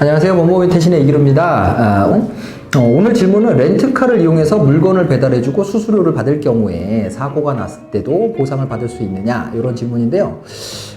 안녕하세요. 모모의 대신의 이기루입니다. 아, 어? 어, 오늘 질문은 렌트카를 이용해서 물건을 배달해주고 수수료를 받을 경우에 사고가 났을 때도 보상을 받을 수 있느냐 이런 질문인데요.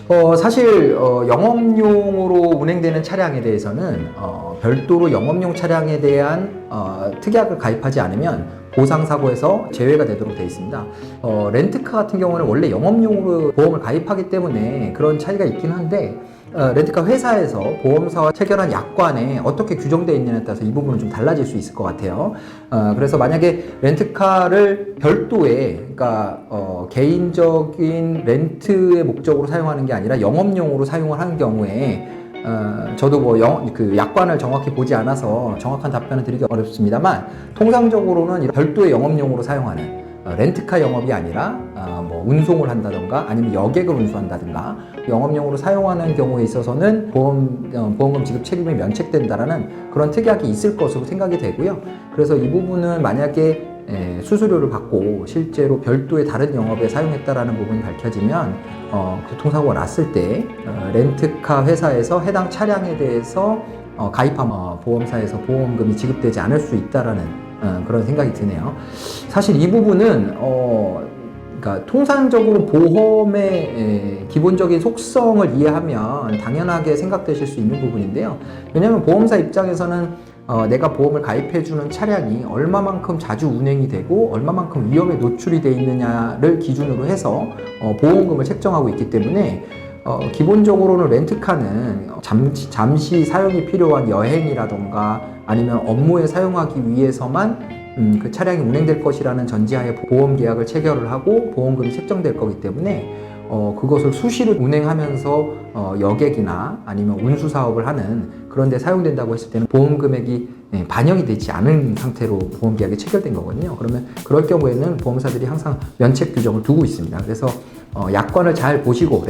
어, 사실 어, 영업용으로 운행되는 차량에 대해서는 어, 별도로 영업용 차량에 대한 어, 특약을 가입하지 않으면 보상 사고에서 제외가 되도록 되어 있습니다. 어, 렌트카 같은 경우는 원래 영업용으로 보험을 가입하기 때문에 그런 차이가 있긴 한데 어, 렌트카 회사에서 보험사와 체결한 약관에 어떻게 규정되어 있느냐에 따라서 이 부분은 좀 달라질 수 있을 것 같아요. 어, 그래서 만약에 렌트카를 별도의, 그러니까 어, 개인적인 렌트의 목적으로 사용하는 게 아니라 영업용으로 사용을 하는 경우에 어, 저도 뭐 영, 그 약관을 정확히 보지 않아서 정확한 답변을 드리기 어렵습니다만 통상적으로는 별도의 영업용으로 사용하는 어, 렌트카 영업이 아니라 어, 뭐 운송을 한다던가 아니면 여객을 운수한다든가 영업용으로 사용하는 경우에 있어서는 보험 어, 보험금 지급 책임이 면책된다라는 그런 특약이 있을 것으로 생각이 되고요. 그래서 이 부분은 만약에 에, 수수료를 받고 실제로 별도의 다른 영업에 사용했다라는 부분이 밝혀지면 어, 교통사고가 났을 때 어, 렌트카 회사에서 해당 차량에 대해서 어, 가입한 어, 보험사에서 보험금이 지급되지 않을 수 있다라는 어, 그런 생각이 드네요. 사실 이 부분은 어, 그러니까 통상적으로 보험의 에, 기본적인 속성을 이해하면 당연하게 생각되실 수 있는 부분인데요. 왜냐하면 보험사 입장에서는 어, 내가 보험을 가입해주는 차량이 얼마만큼 자주 운행이 되고 얼마만큼 위험에 노출이 돼 있느냐를 기준으로 해서 어, 보험금을 책정하고 있기 때문에 어, 기본적으로는 렌트카는 잠시, 잠시 사용이 필요한 여행이라던가 아니면 업무에 사용하기 위해서만 음, 그 차량이 운행될 것이라는 전제하에 보험 계약을 체결을 하고 보험금이 책정될 거기 때문에 어, 그것을 수시로 운행하면서 어, 여객이나 아니면 운수 사업을 하는 그런 데 사용된다고 했을 때는 보험 금액이 예, 반영이 되지 않은 상태로 보험 계약이 체결된 거거든요. 그러면 그럴 경우에는 보험사들이 항상 면책 규정을 두고 있습니다. 그래서 어, 약관을 잘 보시고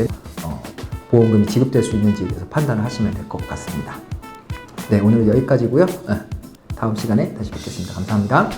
어, 보험금이 지급될 수 있는지에 대해서 판단을 하시면 될 것 같습니다. 네, 오늘 여기까지고요. 어, 다음 시간에 다시 뵙겠습니다. 감사합니다.